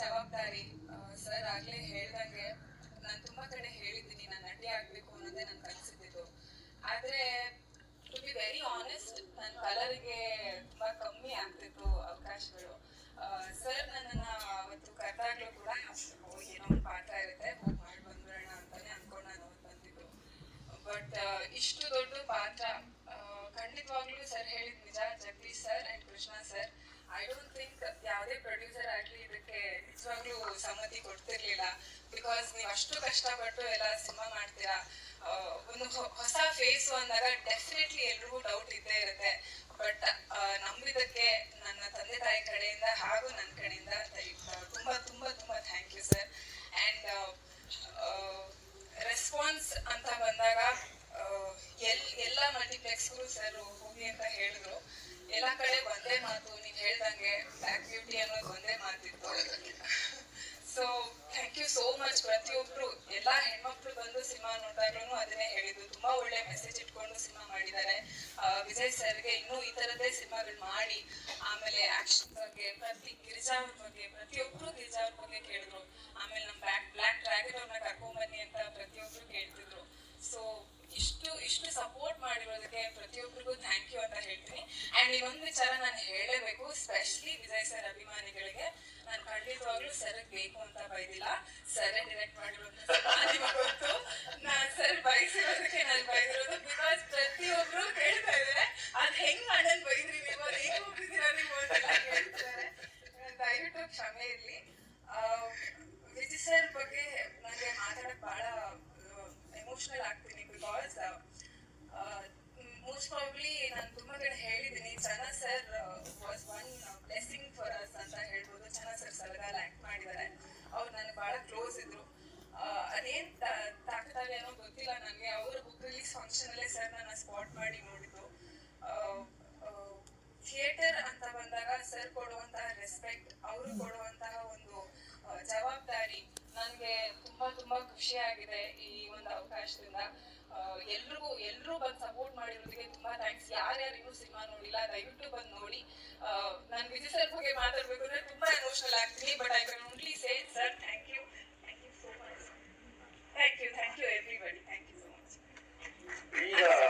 ಜವಾಬ್ದಾರಿ ಸರ್ ಆಗ್ಲೇ ಹೇಳ್ದಂಗೆ ನಾನು ತುಂಬಾ ಕಡೆ ಹೇಳಿದ್ದೀನಿ, ನಾನು ನಟಿ ಆಗ್ಬೇಕು ಅನ್ನೋದೇ ನನ್ ಕನ್ಸಿದ್ದು ಆದ್ರೆ ಟು ಬಿ ವೆರಿ ಆನೆಸ್ಟ್ ನನ್ನ ಕಲರ್ಗೆ ತುಂಬಾ ಕಮ್ಮಿ ಆಗ್ತಿತ್ತು ಅವಕಾಶಗಳು. ಸರ್ ನನ್ನನ್ನ ಅವತ್ತು ಕರೆದಾಗ್ಲೂ ಕೂಡ ಏನೋ ಒಂದು ಪಾತ್ರ ಇರುತ್ತೆ ಮಾಡಿ ಬಂದ್ಬಿಡೋಣ ಅಂತಾನೆ ಅನ್ಕೊಂಡು ನಾನು ಅವತ್ತು ಬಂದಿದ್ದು. ಬಟ್ ಇಷ್ಟು ದೊಡ್ಡ ಪಾತ್ರ ಖಂಡಿತವಾಗ್ಲೂ ಸರ್ ಹೇಳಿದ್ ನಿಜ, Jagadish sir and Krishna sir I don't think ಯಾವುದೇ ಪ್ರೊಡ್ಯೂಸರ್ ಇದಕ್ಕೆ ನಿಜವಾಗ್ಲೂ ಸಮ್ಮತಿ ಕೊಡ್ತಿರ್ಲಿಲ್ಲ. ಬಿಕಾಸ್ ನೀವು ಅಷ್ಟು ಕಷ್ಟಪಟ್ಟು ಎಲ್ಲ ಸಿನಿಮಾ ಮಾಡ್ತೀರಾ ಒಂದು ಹೊಸ ಫೇಸ್ ಅಂದಾಗ ಡೆಫಿನೆಟ್ಲಿ ಎಲ್ರಿಗೂ ಡೌಟ್ ಇದ್ದೇ ಇರುತ್ತೆ. ಬಟ್ ನಂಬಿದಕ್ಕೆ ನನ್ನ ತಂದೆ ತಾಯಿ ಕಡೆಯಿಂದ ಹಾಗೂ ನನ್ನ ಕಡೆಯಿಂದ ತುಂಬಾ ತುಂಬಾ ತುಂಬಾ thank you sir and response ಅಂತ ಬಂದಾಗ ಎಲ್, ಎಲ್ಲ ಮಲ್ಟಿಪ್ಲೆಕ್ಸ್ಗೂ ಸರ್ ಹೋಗಿ ಅಂತ ಹೇಳಿದ್ರು. ಎಲ್ಲಾ ಕಡೆ ಒಂದೇ ಮಾತು ನೀವ್ ಹೇಳ್ದಂಗೆ ಆಕ್ಟಿವಿಟಿ ಅನ್ನೋದು ಒಂದೇ ಮಾತಿತ್ತು so thank you so much ಪ್ರತಿಯೊಬ್ರು. ಎಲ್ಲಾ ಹೆಣ್ಮಕ್ಳು ಬಂದು ಸಿನಿಮಾ ನೋಡಿದಾಗ್ಲೂ ಅದನ್ನೇ ಹೇಳಿದ್ರು ತುಂಬಾ ಒಳ್ಳೆ ಮೆಸೇಜ್ ಇಟ್ಕೊಂಡು ಸಿನಿಮಾ ಮಾಡಿದ್ದಾರೆ. ವಿಜಯ್ ಸರ್ಗೆ ಇನ್ನೂ ಈ ತರದೇ ಸಿನಿಮಾಗಳು ಮಾಡಿ. ಆಮೇಲೆ ಆಕ್ಷನ್ ಬಗ್ಗೆ, ಪ್ರತಿ ಗಿರಿಜಾ ಅವ್ರ ಬಗ್ಗೆ, ಪ್ರತಿಯೊಬ್ರು ಗಿರಿಜಾ ಅವ್ರ ಬಗ್ಗೆ ಕೇಳಿದ್ರು. ಆಮೇಲೆ ನಮ್ ಬ್ಲಾಕ್ ಬ್ಲಾಕ್ ಡ್ರ್ಯಾಗನ್ ಅವ್ರನ್ನ ಕರ್ಕೊಂಡ್ ಬನ್ನಿ ಅಂತ ಪ್ರತಿಯೊಬ್ರು ಕೇಳ್ತಿದ್ರು ಸೊ ಇಷ್ಟು ಇಷ್ಟು ಸಪೋರ್ಟ್ ಮಾಡಿರೋದಕ್ಕೆ ಪ್ರತಿಯೊಬ್ಬರಿಗೂ ಥ್ಯಾಂಕ್ ಯು ಅಂತ ಹೇಳ್ತೀನಿ ಅಂಡ್ ಇನ್ನೊಂದು ವಿಚಾರ ನಾನು ಹೇಳಲೇಬೇಕು ಸ್ಪೆಷಲಿ ವಿಜಯ್ ಸರ್ ಅಭಿಮಾನಿಗಳಿಗೆ. ನಾನು ಖಂಡಿತವಾಗ್ಲೂ ಸರ್ ಬೇಕು ಅಂತ ಬೈದಿಲ್ಲ. ಸರ್ ಡಿರೆಕ್ಟ್ ಮಾಡಿರೋದು ನಾನು ಸರ್ ಬಯಸಿರೋದಕ್ಕೆ ನಾನು ಬೈದಿರೋದು ಬಿಕಾಸ್ ಪ್ರತಿಯೊಬ್ರು ಕೇಳ್ತಾ ಇದಾರೆ, ಅದ್ ಹೆಂಗ್ ಅಣ್ಣನ್ ಬೈದ್ರಿ ನೀವು? ಅದ್ ಹೆಂಗ್ ಹೋಗಿದ್ದೀರಾ ನೀವು? ಅಂತೆಲ್ಲ ಕೇಳ್ತಿದ್ದಾರೆ ದಯವಿಟ್ಟು ಕ್ಷಮೆ ಇರ್ಲಿ. ವಿಜಯ್ ಸರ್ ಬಗ್ಗೆ ನನಗೆ ಮಾತಾಡಕ್ ಬಹಳ ಎಮೋಷನಲ್ ಆಗ್ತೀನಿ ಬಿಕಾಸ್ ಆ, ಅದೇನ್ ತಾಕತ್ತಾಗೇನೋ ಗೊತ್ತಿಲ್ಲ ನನಗೆ ಅವ್ರ ಬುಕ್ ರಿಲೀಸ್ ಫಂಕ್ಷನ್ ಅಲ್ಲೇ ಸರ್ ನನ್ನ ಸ್ಪಾಟ್ ಮಾಡಿ ನೋಡಿದ್ರು. ಥಿಯೇಟರ್ ಅಂತ ಬಂದಾಗ ಸರ್ ಕೊಡುವಂತಹ ರೆಸ್ಪೆಕ್ಟ್ ಅವರು ಕೊಡುವಂತಹ ಒಂದು ಜವಾಬ್ದಾರಿ ನನಗೆ ತುಂಬಾ ತುಂಬಾ ಖುಷಿ ಆಗಿದೆ ಈ ಒಂದು ಅವಕಾಶದಿಂದ. ಎಲ್ರಿಗೂ ಎಲ್ರೂ ಬಂದು ಸಪೋರ್ಟ್ ಮಾಡಿರೋದಕ್ಕೆ ತುಂಬಾ ಥ್ಯಾಂಕ್ಸ್ ಯಾರ್ಯಾರು ಇನ್ನೂ ಸಿನಿಮಾ ನೋಡಿಲ್ಲ ದಯವಿಟ್ಟು ಬಂದು ನೋಡಿ. ನಾನು ವಿಜಯ್ ಸರ್ ಬಗ್ಗೆ ಮಾತಾಡ್ಬೇಕು ಅಂದ್ರೆ ತುಂಬಾ ಎಮೋಷನಲ್ ಆಗ್ತೀನಿ ಬಟ್ ಐ ಕ್ಯಾನ್